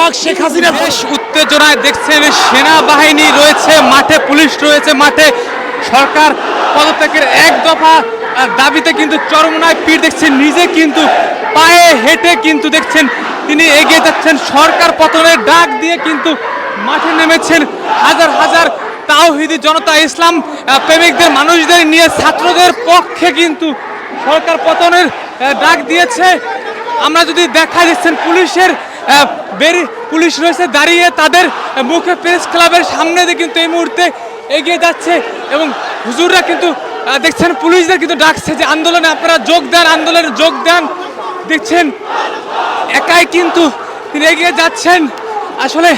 হোক শেখ হাসিনা বেশ উত্তেজনায় দেখছেন সেনাবাহিনী রয়েছে, মাঠে পুলিশ রয়েছে, মাঠে সরকার পদত্যাগের এক দফা দাবিতে কিন্তু চরমনায় পীর দেখছেন, নিজে কিন্তু পায়ে হেঁটে কিন্তু দেখছেন, তিনি এগিয়ে যাচ্ছেন, সরকার পতনের ডাক দিয়ে কিন্তু মাঠে নেমেছেন হাজার হাজার তাওহিদি জনতা, ইসলাম প্রেমিকদের, মানুষদের নিয়ে ছাত্রদের পক্ষে কিন্তু সরকার পতনের ডাক দিয়েছে। আমরা যদি দেখা দিচ্ছেন পুলিশের বেরি পুলিশ রয়েছে দাঁড়িয়ে তাদের মুখে প্রেস ক্লাবের সামনে দিয়ে কিন্তু এই মুহূর্তে এগিয়ে যাচ্ছে এবং হুজুররা কিন্তু দেখছেন পুলিশদের কিন্তু ডাকছে যে আন্দোলনে আপনারা যোগ দেন, আন্দোলনে যোগ দেন। দেখছেন, একাই কিন্তু তিনি এগিয়ে যাচ্ছেন। আসলে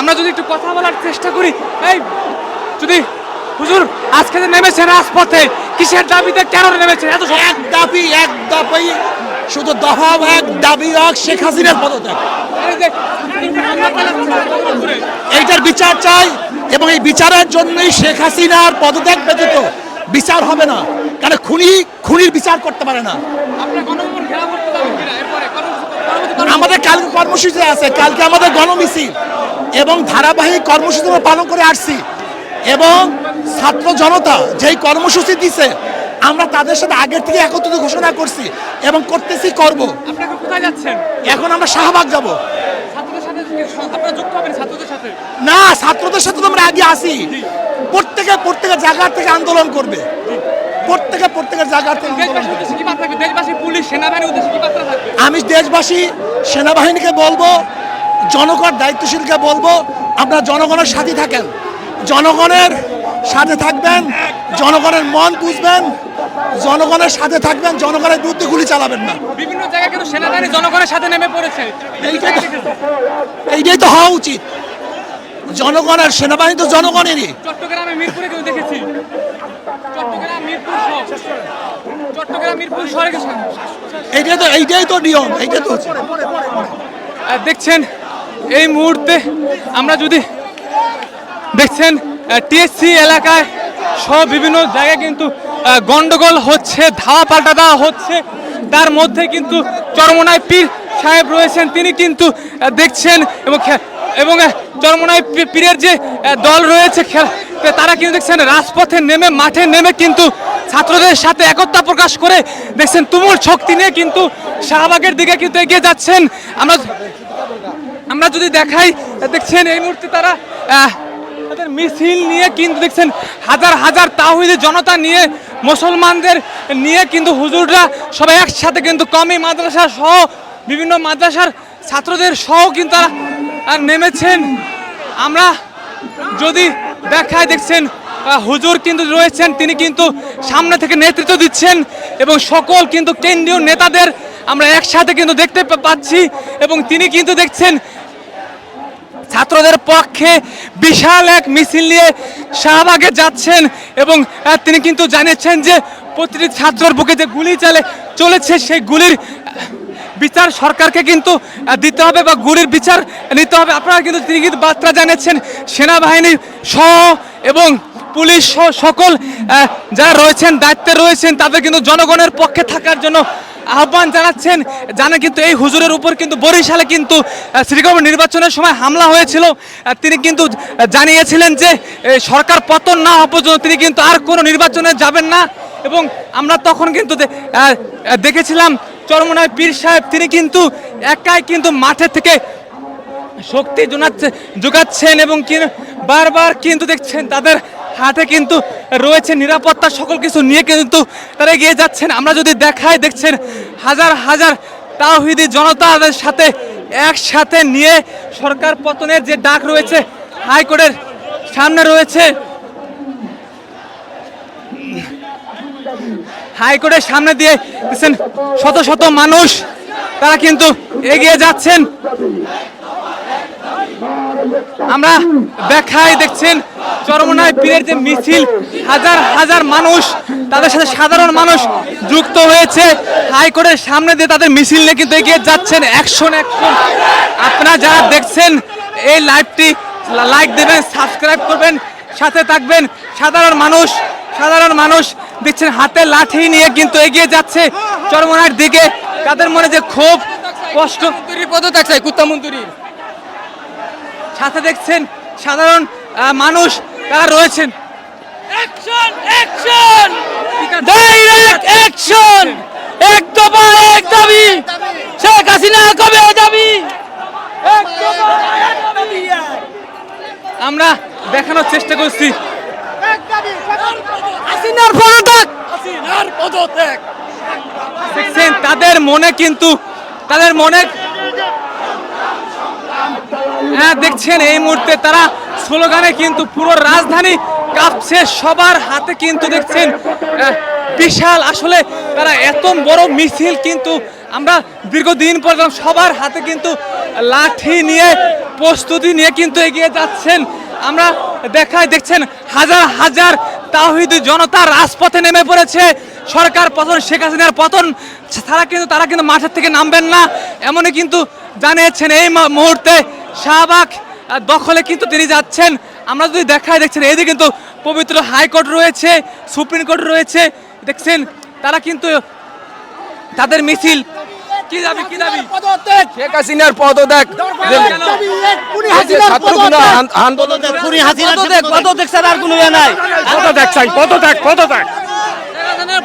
আমরা যদি একটু কথা বলার চেষ্টা করি, এই, যদি হুজুর আজকে যে নেমেছেন রাজপথে, কিসের দাবিতে কেন নেমেছেন? এত এক দাবি এক দাবি শুধু দফা এক দাবি হোক শেখ হাসিনার পদত্যাগ। এইটার বিচার চাই এবং এই বিচারের জন্যই শেখ হাসিনার পদত্যাগ ব্যতীত বিচার হবে না। কারণ খুনি খুনির বিচার করতে পারে না। আমাদের কালকে কর্মসূচি আছে। কালকে আমাদের গণমিছিল এবং ধারাবাহিক কর্মসূচি পালন করে আসছি। এবং ছাত্র জনতা যেই কর্মসূচি দিছে আমরা তাদের সাথে আগের থেকে একত্রিত ঘোষণা করছি এবং করতেছি করব আপনি এখন কোথায় যাচ্ছেন? এখন আমরা শাহবাগ যাব। ছাত্রদের সাথে আপনারা যুক্ত হবেন ছাত্রদের সাথে? না ছাত্রদের সাথে তো আমরা আগে আসি প্রত্যেকে প্রত্যেকের জায়গা থেকে আন্দোলন করবে। প্রত্যেকে প্রত্যেকের জায়গা থেকে আমি দেশবাসী সেনাবাহিনীকে বলব জনগণ দায়িত্বশীলকে বলব আপনারা জনগণের সাথে থাকেন। জনগণের সাথে থাকবেন জনগণের মন বুঝবেন জনগণের সাথে থাকবেন জনগণের বিরুদ্ধে গুলি চালাবেন না। বিভিন্ন জায়গায় কিন্তু সেনাবাহিনী জনগণের সাথে নেমে পড়েছে। এইটাই তো এইটাই তো হওয়া উচিত। জনগণের সেনাবাহিনী তো জনগণেরই। চট্টগ্রামে মিরপুরে কিন্তু দেখেছি। চট্টগ্রাম মিরপুর চট্টগ্রাম মিরপুর শহরে এইটাই তো এইটাই তো নিয়ম এইটাই তো দেখছেন এই মুহূর্তে আমরা যদি দেখছেন টিএসসি এলাকায় সহ বিভিন্ন জায়গায় কিন্তু গন্ডগোল হচ্ছে, ধাওয়া পাল্টা দেওয়া হচ্ছে। তার মধ্যে কিন্তু চরমনায় পীর সাহেব রয়েছেন। তিনি কিন্তু দেখছেন এবং এবং চরমনায় পীরের যে দল রয়েছে তারা কিন্তু দেখছেন রাজপথে নেমে, মাঠে নেমে কিন্তু ছাত্রদের সাথে একতা প্রকাশ করে দেখছেন তুমুল শক্তি নিয়ে কিন্তু শাহবাগের দিকে কিন্তু এগিয়ে যাচ্ছেন। আমরা আমরা যদি দেখাই, দেখছেন এই মুহূর্তে তারা আহ, তাদের মিছিল নিয়ে কিন্তু দেখছেন হাজার হাজার তাহিদি জনতা নিয়ে মুসলমানদের নিয়ে কিন্তু হুজুররা সবাই একসাথে কিন্তু কমি মাদ্রাসা সহ বিভিন্ন মাদ্রাসার ছাত্রদের সহ কিন্তু তারা নেমেছেন। আমরা যদি দেখায় দেখছেন হুজুর কিন্তু রয়েছেন তিনি কিন্তু সামনে থেকে নেতৃত্ব দিচ্ছেন এবং সকল কিন্তু কেন্দ্রীয় নেতাদের আমরা একসাথে কিন্তু দেখতে পাচ্ছি এবং তিনি কিন্তু দেখছেন ছাত্রদের পক্ষে বিশাল এক মিছিল নিয়ে শাহবাগে যাচ্ছেন এবং তিনি কিন্তু জানিয়েছেন যে প্রতিটি ছাত্রর বুকে যে গুলি চালে চলেছে, সেই গুলির বিচার সরকারকে কিন্তু দিতে হবে বা গুলির বিচার নিতে হবে। আপনারা কিন্তু তিনি কিন্তু বার্তা জানিয়েছেন সেনাবাহিনীর সহ এবং পুলিশ সহ সকল যারা রয়েছেন, দায়িত্বে রয়েছেন, তাদের কিন্তু জনগণের পক্ষে থাকার জন্য আহ্বান জানাচ্ছেন। জানা কিন্তু এই হুজুরের উপর কিন্তু বরিশালে কিন্তু আহ, নির্বাচনের সময় হামলা হয়েছিল। তিনি কিন্তু জানিয়েছিলেন যে সরকার পতন না হওয়া পর্যন্ত তিনি কিন্তু আর কোনো নির্বাচনে যাবেন না। এবং আমরা তখন কিন্তু দেখেছিলাম চরমনায় পীর সাহেব তিনি কিন্তু একাই কিন্তু মাঠে থেকে শক্তি জোনাচ্ছে যোগাচ্ছেন এবং বারবার কিন্তু দেখছেন তাদের হাতে কিন্তু রয়েছে নিরাপত্তা, সকল কিছু নিয়ে কিন্তু তারা এগিয়ে যাচ্ছেন। আমরা যদি দেখাই, দেখছেন হাজার হাজার তাওহিদি জনতাদের সাথে একসাথে নিয়ে সরকার পতনের যে ডাক রয়েছে, হাইকোর্টের সামনে রয়েছে। হাইকোর্টের সামনে দিয়ে দেখছেন শত শত মানুষ, তারা কিন্তু এগিয়ে যাচ্ছেন। আমরা দেখাই, দেখছেন চরমনায় পীরের যে মিছিল হাজার হাজার মানুষ তাদের সাথে সাধারণ মানুষ যুক্ত হয়েছে। হাইকোর্টের সামনে দিয়ে তাদের মিছিল নিয়ে কিন্তু এগিয়ে যাচ্ছেন অ্যাকশন অ্যাকশন আপনারা যারা দেখছেন এই লাইভটি লাইক দেবেন সাবস্ক্রাইব করবেন সাথে থাকবেন। সাধারণ মানুষ সাধারণ মানুষ দেখছেন হাতে লাঠি নিয়ে কিন্তু এগিয়ে যাচ্ছে চরমনার দিকে। তাদের মনে যে ক্ষোভ কষ্ট। পদত্যাগ কুত্তা সাথে দেখছেন সাধারণ মানুষ তারা রয়েছেন? এক দফা এক দাবি! শেখ হাসিনা কবে দাবি? আমরা দেখানোর চেষ্টা করছি। হাসিনার পদত্যাগ! হাসিনার পদত্যাগ! তাদের মনে কিন্তু তাদের মনে দেখছেন, এই মুহূর্তে তারা স্লোগানে কিন্তু পুরো রাজধানী কাঁপছে, সবার হাতে কিন্তু দেখছেন বিশাল আসলে তারা এত বড় মিছিল কিন্তু আমরা দীর্ঘদিন পর সবার হাতে কিন্তু লাঠি নিয়ে, প্রস্তুতি নিয়ে কিন্তু এগিয়ে যাচ্ছেন। আমরা দেখায় দেখছেন, হাজার হাজার তাহিদ জনতা রাজপথে নেমে পড়েছে। সরকার পতন, শেখ হাসিনার পতন তারা কিন্তু তারা কিন্তু মাঠের থেকে নামবেন না। এমনই কিন্তু জানিয়েছেন এই মুহূর্তে শাহবাগ দখলে কিন্তু তিনি যাচ্ছেন। আমরা যদি দেখায় দেখছেন এদিকে কিন্তু পবিত্র হাইকোর্ট রয়েছে সুপ্রিম কোর্ট রয়েছে দেখছেন তারা কিন্তু তাদের মিছিল। কি দাবি কি দাবি? শেখ হাসিনার পদত্যাগ। আন্দোলন পদত্যাগ ছাড়া আর কোনো ইয়ে নাই। পদত্যাগ চাই পদত্যাগ পদত্যাগ।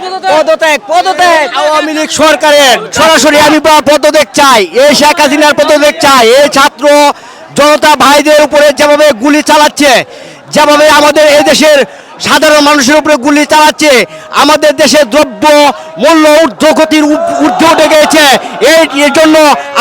পদত্যাগ। পদত্যাগ আওয়ামী লীগ সরকারের সরাসরি আমি পদত্যাগ চাই এই শেখ হাসিনার পদত্যাগ চাই। এই ছাত্র জনতা ভাইদের উপরে যেভাবে গুলি চালাচ্ছে যেভাবে আমাদের এই দেশের সাধারণ মানুষের উপরে গুলি চালাচ্ছে। আমাদের দেশে দ্রব্য মূল্য ঊর্ধ্বগতির ঊর্ধ্বে উঠে এই এর জন্য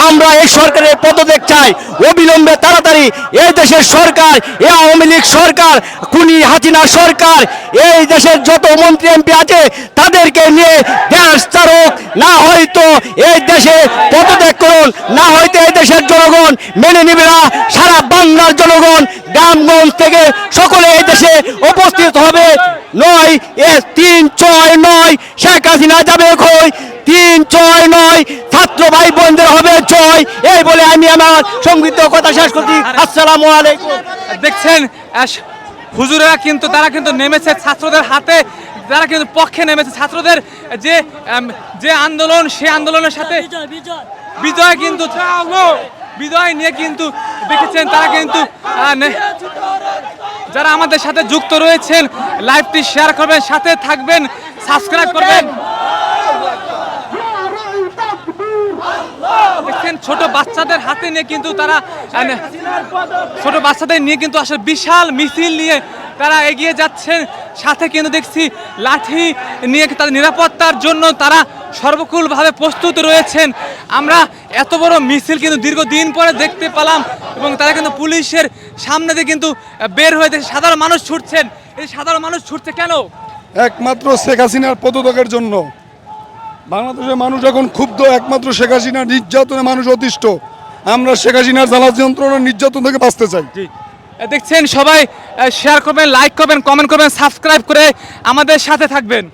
আমরা এই সরকারের পদত্যাগ চাই। অবিলম্বে তাড়াতাড়ি এই দেশের সরকার এ আওয়ামী লীগ সরকার, খুনি হাসিনা সরকার, এই দেশের যত মন্ত্রী, এমপি আছে, তাদেরকে নিয়ে দেশ চারক না হয়তো এই দেশে পদত্যাগ করুন, না হয়তো এই দেশের জনগণ মেনে নিবে না। সারা বাংলার জনগণ গ্রামগঞ্জ থেকে সকলে এই দেশে উপস্থিত হবে। নয় এ তিন ছয় নয় শেখ হাসিনা যাবে কই? তিন ছয় নয় ছাত্র ভাই বোনদের হবে জয় এই বলে আমি আমার সংগীত কথা শেষ করছি। আসসালামু আলাইকুম। দেখছেন হুজুরেরা কিন্তু তারা কিন্তু নেমেছে ছাত্রদের হাতে। তারা কিন্তু পক্ষে নেমেছে। ছাত্রদের যে যে আন্দোলন সে আন্দোলনের সাথে বিজয় কিন্তু বিজয় নিয়ে কিন্তু দেখেছেন, তারা কিন্তু যারা আমাদের সাথে যুক্ত রয়েছেন, লাইভটি শেয়ার করবেন, সাথে থাকবেন সাবস্ক্রাইব করবেন। দেখছেন, ছোট বাচ্চাদের হাতে নিয়ে কিন্তু তারা ছোট বাচ্চাদের নিয়ে কিন্তু আসলে বিশাল মিছিল নিয়ে তারা এগিয়ে যাচ্ছেন। সাথে কিন্তু দেখছি লাঠি নিয়ে তাদের নিরাপত্তার জন্য তারা সর্বকুলভাবে প্রস্তুত রয়েছেন। আমরা এত বড় মিছিল কিন্তু দীর্ঘদিন পরে দেখতে পেলাম এবং তারা কিন্তু পুলিশের সামনে দিয়ে কিন্তু বের হয়ে সাধারণ মানুষ ছুটছেন। এই সাধারণ মানুষ ছুটছে কেন? একমাত্র শেখ হাসিনার পদত্যাগের জন্য। বাংলাদেশের মানুষ এখন ক্ষুব্ধ একমাত্র শেখ হাসিনার নির্যাতনে মানুষ অতিষ্ঠ। আমরা শেখ হাসিনার জ্বালা যন্ত্রণার নির্যাতন থেকে বাঁচতে চাই। দেখছেন সবাই শেয়ার করবেন লাইক করবেন কমেন্ট করবেন সাবস্ক্রাইব করে আমাদের সাথে থাকবেন।